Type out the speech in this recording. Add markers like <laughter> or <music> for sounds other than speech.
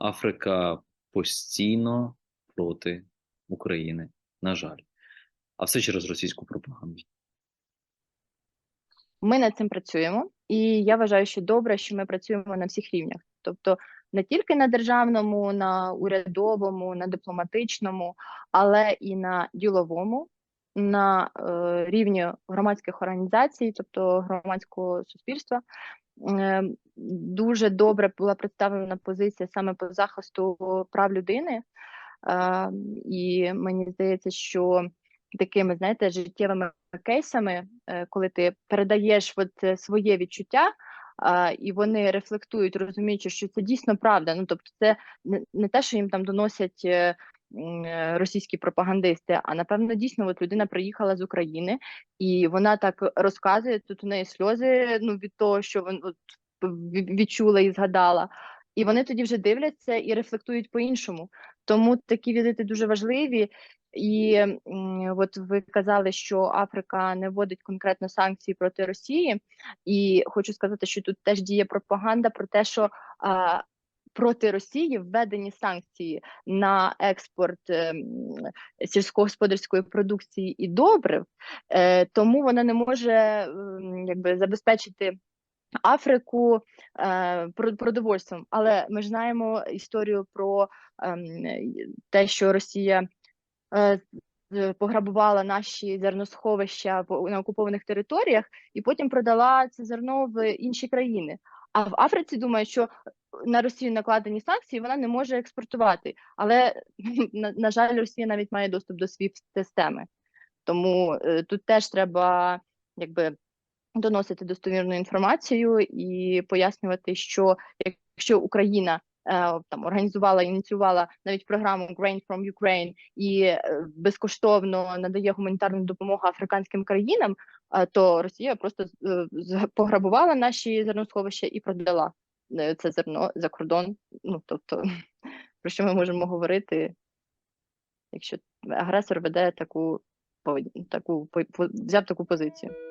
Африка постійно проти України, на жаль. А все через російську пропаганду. Ми над цим працюємо, і я вважаю, що добре, що ми працюємо на всіх рівнях, тобто не тільки на державному, на урядовому, на дипломатичному, але і на діловому, на е, рівні громадських організацій, тобто громадського суспільства. Е, дуже добре була представлена позиція саме по захисту прав людини, е, і мені здається, що такими, знаєте, життєвими кейсами, коли ти передаєш от своє відчуття, а, і вони рефлектують, розуміючи, що це дійсно правда. Ну тобто, це не, не те, що їм там доносять російські пропагандисти, а напевно дійсно от людина приїхала з України, і вона так розказує. Тут у неї сльози ну від того, що вон от відчула і згадала. І вони тоді вже дивляться і рефлектують по-іншому. Тому такі візити дуже важливі. І от ви казали, що Африка не вводить конкретно санкції проти Росії, і хочу сказати, що тут теж діє пропаганда про те, що а, проти Росії введені санкції на експорт ем, сільськогосподарської продукції і добрив, е, тому вона не може ем, якби забезпечити. Африку е, про- продовольством, але ми ж знаємо історію про ем, те, що Росія е, пограбувала наші зерносховища на окупованих територіях і потім продала це зерно в інші країни. А в Африці думають, що на Росію накладені санкції, вона не може експортувати. Але <laughs> на, на жаль, Росія навіть має доступ до SWIFT системи. Тому е, тут теж треба якби доносити достовірну інформацію і пояснювати, що якщо Україна е, там організувала ініціювала навіть програму Grain from Ukraine і е, безкоштовно надає гуманітарну допомогу африканським країнам, е, то Росія просто е, пограбувала наші зерносховища і продала е, це зерно за кордон. Ну тобто, <laughs> про що ми можемо говорити, якщо агресор веде таку таку взяв таку позицію.